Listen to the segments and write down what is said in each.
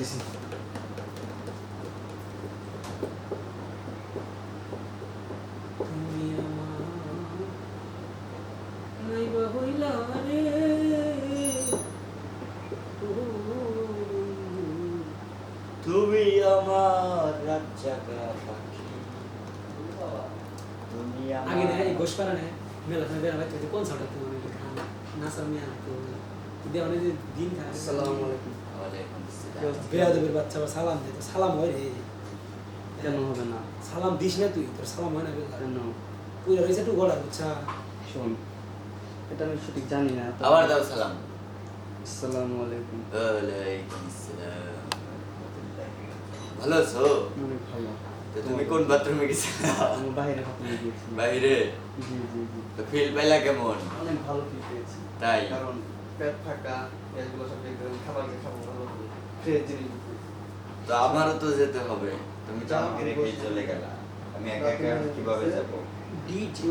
দিছি তুমি আমার নাইবা হইলা রে ও, তুমি আমার রাত জাগা পাখি তুমি আগে না এই আমার গোশ পারা না মেলা খানে বেড়া বাইতে কোন সাউটা তুমি খান নাসার মিয়া তো দেওয়া দিন খায় আসসালামু আলাইকুম। বেয়াদবের বাচ্চা আবার সালাম দে সালাম হয় রে কেন হবে না সালাম দিস না তুই তোর সালাম হয় না কেন তুই রয়েছে একটু বুঝছা শোন এটা আমি সঠিক জানি না আবার দাও সালাম আসসালামু আলাইকুম ওয়ালাইকুম আসসালাম ভালো আছো অনেক ভালো তো তুমি কোন বাথরুমে গেছিলে আমি বাইরে গিয়েছি বাইরে জি জি জি তো ফিল পাইলা কেমন অনেক ভালো ফিল পেয়েছি তাই কারণ পেট ফাঁকা এগুলো সব দেখবেন খাবার যে খাব ভালো হবে। ফ্রেশ জিনিস তো আমারও তো যেতে হবে। তুমি তো যাও, আমাকে রেখে চলে গেলা। আমি একা একা কীভাবে যাব? ডিজি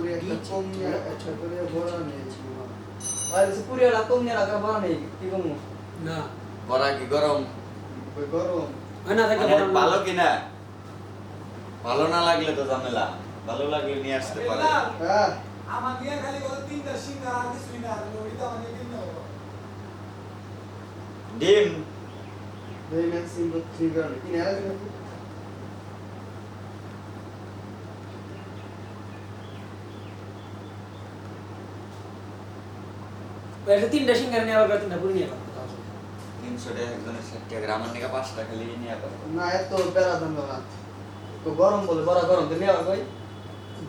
করে বড় নিয়েছি আর সে নেই কি কমু না। কি গরম? গরম। হয় না থাকে ভালো কিনা ভালো না? লাগলে তো ঝামেলা। ভালো লাগলে নিয়ে আসতে পারে। হ্যাঁ। আমার নিয়ে খালি বলে তিনটা সিঙ্গার আর কিছুই না ওইটা মানে ডিম এটা তিনটা সিঙ্গার নিয়ে আবার তিনটা পুরি নিয়ে আবার তিনশো টাকা একজনের ষাট টাকা। আমার নাকি পাঁচটা খালি নিয়ে পারব না এত বেড়া দাম না তো গরম বলে বড় গরম তো নিয়ে আবার কই?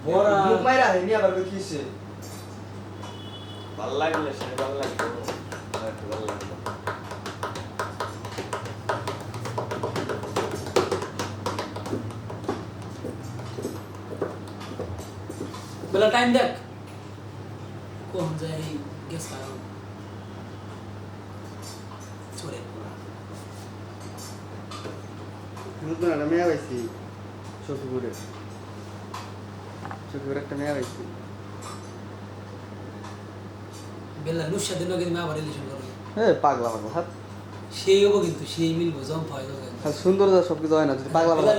বড়া মুখ মাইরা হে নিয়ে আবার কই কিসে? ভালো লাগলে সে ভালো লাগতো। বেলা টাইম দেখ কোন যাই গেস কারণ চলে নতুন একটা মেয়ে পাইছি একটা মেয়ে বেলা নুসা দিন কিন্তু রিলেশন করবে হ্যাঁ পাগলা পাগলা হাত। সেই হব কিন্তু সেই মিলবো জম্প হয় সুন্দর সব কিছু হয় না যদি পাগলা পাগলা